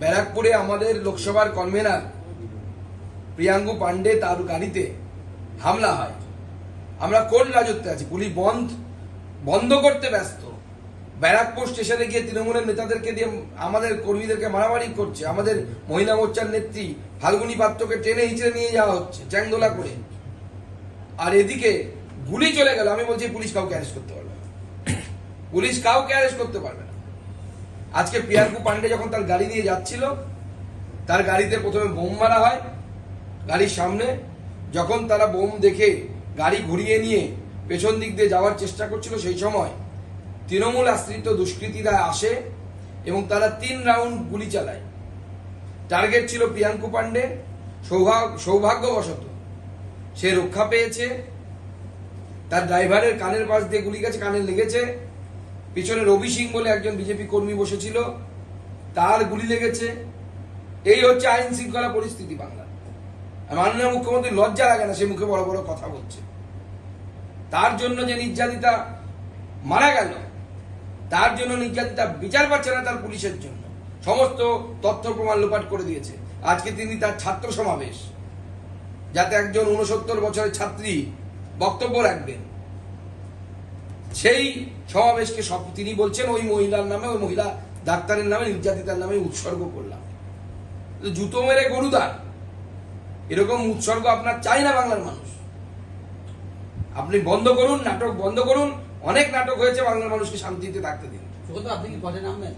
ব্যারাকপুরে আমাদের লোকসভার কনভেনার প্রিয়াঙ্গু পান্ডে তার গাড়িতে হামলা হয়। আমরা কোন রাজত্বে আছি, পুলিশ বন্ধ বন্ধ করতে ব্যস্ত। ব্যারাকপুর স্টেশনে গিয়ে তৃণমূলের নেতাদেরকে দিয়ে আমাদের কর্মীদেরকে মারামারি করছে। আমাদের মহিলা মোর্চার নেত্রী ফাল্গুনি পাত্রকে টেনে হিচড়ে নিয়ে যাওয়া হচ্ছে, চ্যাংদোলা করে। আর এদিকে গুলি চলে গেল, আমি বলছি পুলিশ কাউকে অ্যারেস্ট করতে পারবে না। পুলিশ কাউকে অ্যারেস্ট করতে পারবে না। আজকে পিয়ারকু পান্ডে যখন তার গাড়ি নিয়ে যাচ্ছিল, তার গাড়িতে প্রথমে বোম মারা হয় গাড়ির সামনে। যখন তারা বোম দেখে গাড়ি ঘুরিয়ে নিয়ে পেছন দিক দিয়ে যাওয়ার চেষ্টা করছিল, সেই সময় তৃণমূল আশ্রিত দুষ্কৃতীরা আসে এবং তারা তিন রাউন্ড গুলি চালায়। টার্গেট ছিল প্রিয়াঙ্কু পান্ডে। সৌভাগ্য সৌভাগ্যবশত সে রক্ষা পেয়েছে। তার ড্রাইভারের কানের পাশ দিয়ে গুলি গেছে, কানে লেগেছে। পিছনে রবি সিং বলে একজন বিজেপি কর্মী বসেছিল, তার গুলি লেগেছে। এই হচ্ছে আইন শৃঙ্খলা পরিস্থিতি বাংলা। মাননীয় মুখ্যমন্ত্রী লজ্জা লাগে না সে মুখে বড় বড় কথা বলছে। তার জন্য যে নির্যাতিতা মারা গেল, তার জন্য নির্যাতিতা বিচার পাচ্ছে না তার পুলিশের জন্য। সমস্ত তথ্য প্রমাণ লোপাট করে দিয়েছে। আজকে তিনি তার ছাত্র সমাবেশ, যাতে একজন উনসত্তর বছরের ছাত্রী বক্তব্য রাখবেন। সেই সমাবেশকে সব তিনি বলছেন, ওই মহিলার নামে, ওই মহিলা ডাক্তারের নামে, নির্যাতিতার নামে উৎসর্গ করলাম। জুতো মেরে গরুদান এরকম উৎসর্গ আপনার চাই না বাংলার মানুষ। আপনি বন্ধ করুন, নাটক বন্ধ করুন, অনেক নাটক হয়েছে বাংলার মানুষকে শান্তিতে থাকতে দিন। আপনি কি পথে নামবেন?